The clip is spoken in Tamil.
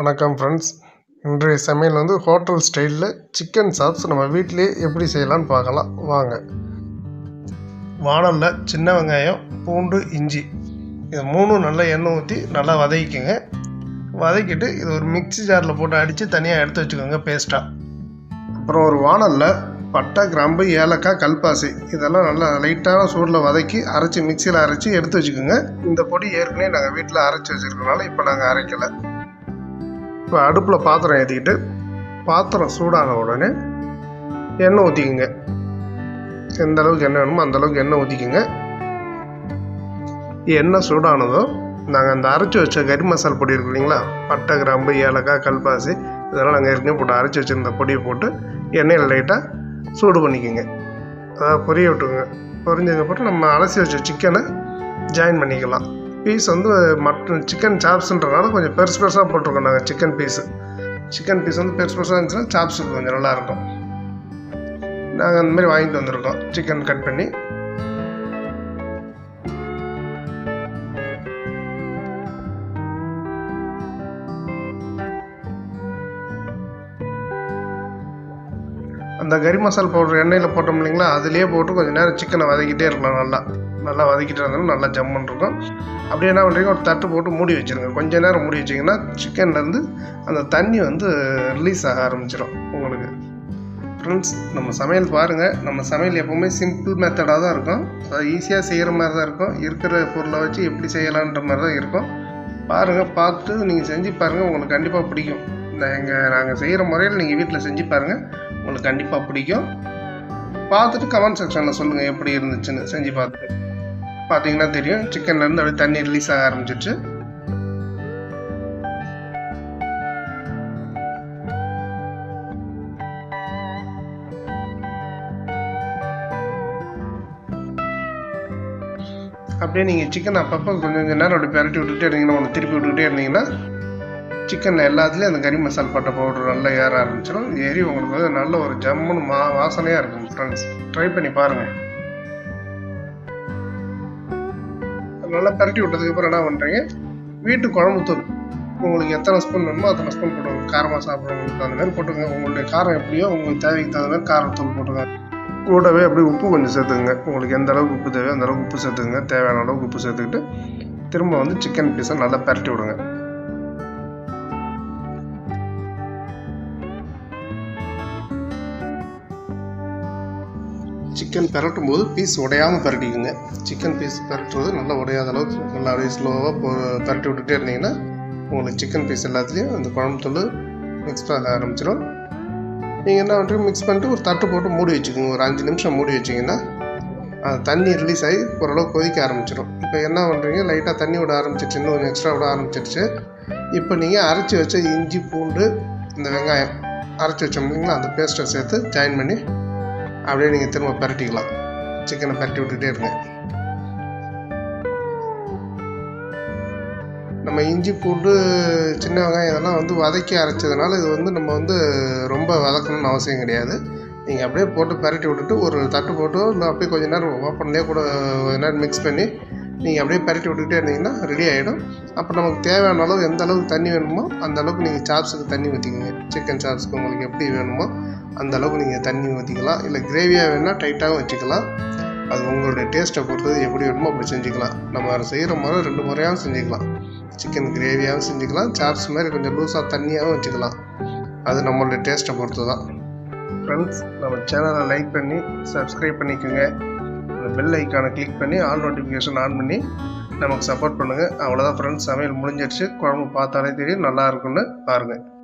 வணக்கம் ஃப்ரெண்ட்ஸ் இன்றைய சமையல் வந்து ஹோட்டல் ஸ்டைலில் சிக்கன் சாப்ஸ் நம்ம வீட்டிலேயே எப்படி செய்யலாம்னு பார்க்கலாம். வாங்க. வானலில் சின்ன வெங்காயம் பூண்டு இஞ்சி. இது மூணும் நல்லா எண்ணெய் ஊற்றி நல்லா வதக்கிக்கோங்க. வதக்கிட்டு இது ஒரு மிக்ஸி ஜாரில் போட்டு அடித்து தனியாக எடுத்து வச்சுக்கோங்க பேஸ்ட்டாக அப்புறம் ஒரு வானலில் பட்டை கிராம்பு ஏலக்காய் கல்பாசி இதெல்லாம் நல்லா லைட்டான சூடில் வதக்கி அரைச்சி மிக்சியில் அரைச்சி எடுத்து வச்சுக்கோங்க. இந்த பொடி ஏற்கனவே நாங்கள் வீட்டில் அரைச்சி வச்சுருக்கனால இப்போ நாங்கள் அரைக்கலை. இப்போ அடுப்பில் பாத்திரம் ஏற்றிக்கிட்டு பாத்திரம் சூடான உடனே எண்ணெய் ஊற்றிக்குங்க எந்த அளவுக்கு எண்ணெய் வேணுமோ அந்த அளவுக்கு எண்ணெய் ஊற்றிக்குங்க எண்ணெய் சூடானதும் நாங்கள் அந்த அரைச்சி வச்ச கறி மசால் பொடி இருக்கு இல்லைங்களா? பட்டை கிராம்பு ஏலக்காய் கல்பாசி இதெல்லாம் நாங்கள் ஏற்கனவே போட்டு அரைச்சி வச்சுருந்த பொடியை போட்டு எண்ணெயில் லைட்டாக சூடு பண்ணிக்கோங்க. அதாவது பொரிய விட்டுருங்க பொரிஞ்சதுக்கப்புறம் நம்ம அலசி வச்ச சிக்கனை ஜாயின் பண்ணிக்கலாம். பீஸ் வந்து மட்டன் சிக்கன் சாப்ஸுன்றனால கொஞ்சம் பெருசு பெருசாக போட்டிருக்கோம் நாங்கள் சிக்கன் பீஸு சிக்கன் பீஸ் வந்து பெருசு பெருசாக இருந்துச்சுன்னா சாப்ஸுக்கு கொஞ்சம் நல்லாயிருக்கும் நாங்கள் அந்த மாதிரி வாங்கிட்டு வந்திருக்கோம். சிக்கன் கட் பண்ணி. அந்த கறி மசாலா பவுடர் எண்ணெயில் போட்டோம் இல்லைங்களா? அதுலேயே போட்டு கொஞ்சம் நேரம் சிக்கனை வதக்கிட்டே இருக்கலாம் நல்லா. நல்லா வதக்கிட்டு இருந்தாலும் நல்லா ஜம்முன்னு இருக்கும். அப்படியே என்ன பண்ணுறீங்க ஒரு தட்டு போட்டு மூடி வச்சுருங்க. கொஞ்ச நேரம் மூடி வச்சிங்கன்னா சிக்கன்லேருந்து அந்த தண்ணி வந்து ரிலீஸ் ஆக ஆரம்பிச்சிடும் உங்களுக்கு. ஃப்ரெண்ட்ஸ் நம்ம சமையல் பாருங்கள் நம்ம சமையல் எப்போவுமே சிம்பிள் மெத்தடாக தான் இருக்கும். அது ஈஸியாக செய்கிற மாதிரி தான் இருக்கும். இருக்கிற பொருளை வச்சு எப்படி செய்யலான்ற மாதிரி தான் இருக்கும். பாருங்கள் பார்த்து நீங்கள் செஞ்சு பாருங்கள் உங்களுக்கு கண்டிப்பாக பிடிக்கும். இந்த எங்கள் நாங்கள் செய்கிற முறையில் நீங்கள் வீட்டில் செஞ்சு பாருங்கள் உங்களுக்கு கண்டிப்பாக பிடிக்கும். பார்த்துட்டு கமெண்ட் செக்ஷனில் சொல்லுங்கள் எப்படி இருந்துச்சுன்னு. செஞ்சு பார்த்துட்டு. பார்த்தீங்கன்னா தெரியும். சிக்கன்லேருந்து அப்படியே தண்ணி ரிலீஸ் ஆக ஆரம்பிச்சிச்சு அப்படியே நீங்கள் சிக்கன் அப்பப்போ கொஞ்சம் கொஞ்சம் நேரம் அப்படி பெரட்டி விட்டுட்டே இருந்தீங்கன்னா ஒன்று திருப்பி விட்டுக்கிட்டே இருந்தீங்கன்னா சிக்கனில் எல்லாத்துலேயும் அந்த கறி மசால் பட்டை பவுடர் நல்லா ஏற ஆரம்பிச்சிடும் ஏறி உங்களுக்கு நல்ல ஒரு ஜம்முன்னு மா வாசனையாக இருக்கும் ஃப்ரெண்ட்ஸ் ட்ரை பண்ணி பாருங்கள் நல்லா பரட்டி விட்டதுக்கப்புறம் என்ன பண்ணுறீங்க வீட்டு குழம்பு தூள். உங்களுக்கு எத்தனை ஸ்பூன் வேணுமோ அத்தனை ஸ்பூன் போட்டுங்க காரமாக சாப்பிட்றவங்களுக்கு அந்த மாதிரி போட்டுக்கோங்க. உங்களுடைய காரம் எப்படியோ உங்களுக்கு தேவைக்கு தகுந்த மாதிரி காரத்தூள் போட்டுக்கோங்க. கூடவே அப்படியே உப்பு கொஞ்சம் சேர்த்துக்குங்க. உங்களுக்கு எந்த அளவுக்கு உப்பு தேவையோ அந்த அளவுக்கு உப்பு சேர்த்துக்குங்க. தேவையான அளவுக்கு உப்பு சேர்த்துக்கிட்டு திரும்ப வந்து சிக்கன் பீஸை நல்லா பரட்டி விடுங்க. சிக்கன் பரட்டும் போது பீஸ் உடையாமல் பரட்டிக்குங்க. சிக்கன் பீஸ் பிரட்டுறது நல்லா உடையாத அளவுக்கு நல்லா அப்படியே ஸ்லோவாக பரட்டி விட்டுட்டே இருந்தீங்கன்னா உங்களுக்கு சிக்கன் பீஸ் எல்லாத்துலேயும் அந்த குழம்பு தூள் மிக்ஸ் பண்ண ஆரம்பிச்சிடும் நீங்கள் என்ன பண்ணுறீங்க மிக்ஸ் பண்ணிட்டு ஒரு தட்டு போட்டு மூடி வச்சுக்கோங்க. ஒரு அஞ்சு நிமிஷம் மூடி வச்சிங்கன்னா அது தண்ணி ரிலீஸ் ஆகி ஓரளவு கொதிக்க ஆரம்பிச்சிடும் இப்போ என்ன பண்ணுறீங்க லைட்டாக தண்ணி விட ஆரம்பிச்சிருச்சு இன்னும் கொஞ்சம் எக்ஸ்ட்ரா விட ஆரம்பிச்சிருச்சு. இப்போ நீங்கள் அரைச்சி வச்ச இஞ்சி பூண்டு இந்த வெங்காயம் அரைச்சி வச்சோம் இல்லைங்களா அந்த பேஸ்ட்டை சேர்த்து ஜாயின் பண்ணி அப்படியே நீங்கள் திரும்ப பரட்டிக்கலாம். சிக்கனை பரட்டி விட்டுட்டே இருங்க. நம்ம இஞ்சி பூண்டு சின்ன வெங்காயம் இதெல்லாம் வந்து வதக்கி அரைச்சதுனால இது வந்து நம்ம வந்து ரொம்ப வதக்கணும்னு அவசியம் கிடையாது. நீங்கள் அப்படியே போட்டு பரட்டி விட்டுட்டு ஒரு தட்டு போட்டு இல்லை அப்படியே கொஞ்சம் நேரம் ஓப்பன்லேயே கூட கொஞ்ச நேரம் மிக்ஸ் பண்ணி நீங்கள் அப்படியே பரட்டி விட்டுக்கிட்டே இருந்தீங்கன்னா ரெடி ஆகிடும் அப்போ நமக்கு தேவையான அளவு எந்த அளவுக்கு தண்ணி வேணுமோ அந்த அளவுக்கு நீங்கள் சாப்ஸுக்கு தண்ணி ஊற்றிக்கோங்க சிக்கன் சாப்ஸுக்கு உங்களுக்கு எப்படி வேணுமோ அந்த அளவுக்கு நீங்கள் தண்ணி ஊற்றிக்கலாம் இல்லை கிரேவியாக வேணால் டைட்டாகவும் வச்சுக்கலாம். அது உங்களுடைய டேஸ்ட்டை பொறுத்தது எப்படி வேணுமோ அப்படி செஞ்சுக்கலாம். நம்ம செய்கிற முறை ரெண்டு முறையாகவும் செஞ்சுக்கலாம். சிக்கன் கிரேவியாகவும் செஞ்சுக்கலாம். சாப்ஸ் மாதிரி கொஞ்சம் லூஸாக தண்ணியாகவும் வச்சுக்கலாம். அது நம்மளுடைய டேஸ்ட்டை பொறுத்து தான் ஃப்ரெண்ட்ஸ் நம்ம சேனலை லைக் பண்ணி சப்ஸ்கிரைப் பண்ணிக்கோங்க. பெல் ஐக்கானை கிளிக் பண்ணி ஆல் நோட்டிஃபிகேஷன் ஆன் பண்ணி நமக்கு சப்போர்ட் பண்ணுங்கள் அவ்வளோதான் ஃப்ரெண்ட்ஸ் சமையல் முடிஞ்சிடுச்சு. குழம்பு பார்த்தாலே தெரியும். நல்லா இருக்குன்னு பாருங்கள்